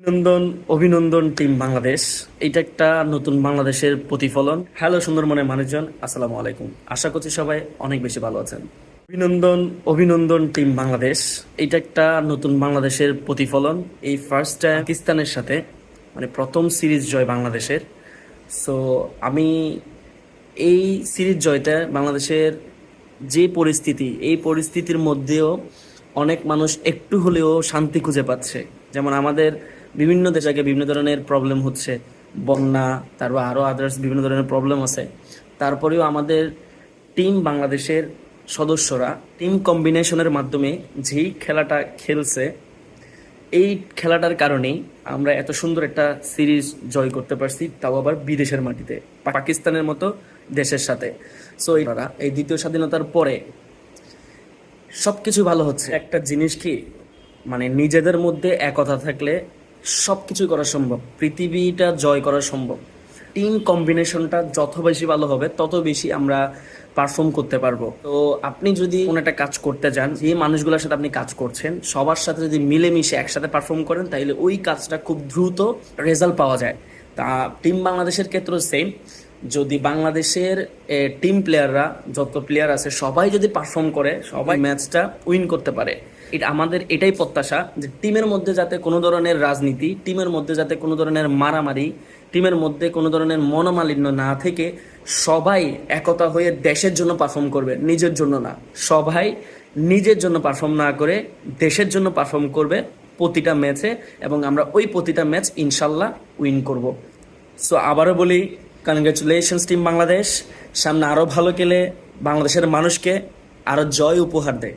অভিনন্দন অভিনন্দন টিম বাংলাদেশ। এটা একটা নতুন বাংলাদেশের প্রতিফলন। হ্যালো সুন্দর মনে মানুষজন, আসসালামু আলাইকুম। আশা করছি সবাই অনেক বেশি ভালো আছেন। অভিনন্দন অভিনন্দন টিম বাংলাদেশ। এটা একটা নতুন বাংলাদেশের প্রতিফলন। এই ফার্স্ট পাকিস্তানের সাথে মানে প্রথম সিরিজ জয় বাংলাদেশের। সো আমি এই সিরিজ জয়টা বাংলাদেশের যে পরিস্থিতি, এই পরিস্থিতির মধ্যেও অনেক মানুষ একটু হলেও শান্তি খুঁজে পাচ্ছে। যেমন আমাদের বিভিন্ন দেশে বিভিন্ন ধরনের প্রবলেম হচ্ছে। বন্যা, তারপর আরও আদার্স বিভিন্ন ধরনের প্রবলেম আছে। তারপরেও আমাদের টিম বাংলাদেশের সদস্যরা টিম কম্বিনেশনের মাধ্যমে যেই খেলাটা খেলছে, এই খেলাটার কারণেই আমরা এত সুন্দর একটা সিরিজ জয় করতে পারছি, তাও আবার বিদেশের মাটিতে, পাকিস্তানের মতো দেশের সাথে। সো এরা এই দ্বিতীয় স্বাধীনতার পরে সবকিছু ভালো হচ্ছে। একটা জিনিস কি মানে নিজেদের মধ্যে একতা থাকলে সবকিছু করা সম্ভব। পৃথিবীটা জয় করা সম্ভব। টিম কম্বিনেশনটা যত বেশি ভালো হবে, তত বেশি আমরা পারফর্ম করতে পারব। তো আপনি যদি কোনো একটা কাজ করতে যান, যে মানুষগুলোর সাথে আপনি কাজ করছেন, সবার সাথে যদি মিলেমিশে একসাথে পারফর্ম করেন তাহলে ওই কাজটা খুব দ্রুত রেজাল্ট পাওয়া যায়। তা টিম বাংলাদেশের ক্ষেত্রেও সেম যদি বাংলাদেশের টিম প্লেয়াররা যত প্লেয়ার আছে, সবাই যদি পারফর্ম করে, সবাই ম্যাচটা উইন করতে পারে। এটা আমাদের এটাই প্রত্যাশা যে টিমের মধ্যে যাতে কোনো ধরনের রাজনীতি টিমের মধ্যে যাতে কোনো ধরনের মারামারি টিমের মধ্যে কোনো ধরনের মনোমালিন্য না থেকে সবাই একতা হয়ে দেশের জন্য পারফর্ম করবে, নিজের জন্য না। সবাই নিজের জন্য পারফর্ম না করে দেশের জন্য পারফর্ম করবে প্রতিটা ম্যাচে এবং আমরা ওই প্রতিটা ম্যাচ ইনশাল্লাহ উইন করব। সো আবারও বলি কনগ্রাচুলেশনস টিম বাংলাদেশ সামনে আরও ভালো খেলে বাংলাদেশের মানুষকে আরও জয় উপহার দেয়।